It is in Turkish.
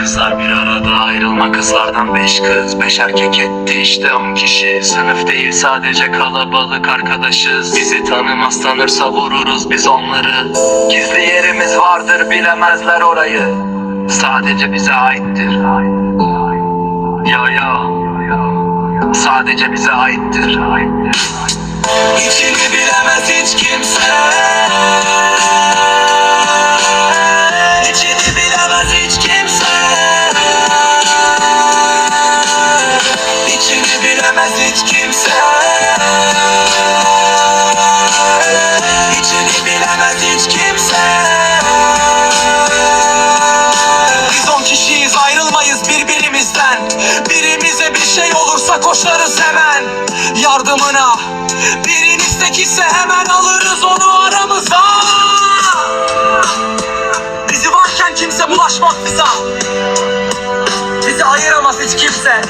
kızlar bir arada ayrılma kızlardan beş kız Beş erkek etti işte on kişi. Sınıf değil sadece kalabalık arkadaşız. Bizi tanımaz tanırsa vururuz biz onları. Gizli yerimiz vardır bilemezler orayı. Sadece bize aittir. Yo yo Sadece bize aittir. İçini hiç kimse. Biz on kişiyiz ayrılmayız birbirimizden. Birimize bir şey olursa koşarız hemen. Yardımına. Birin istek ise hemen alırız onu aramıza. Bizi varken kimse bulaşmaz bize. Bizi ayıramaz hiç kimse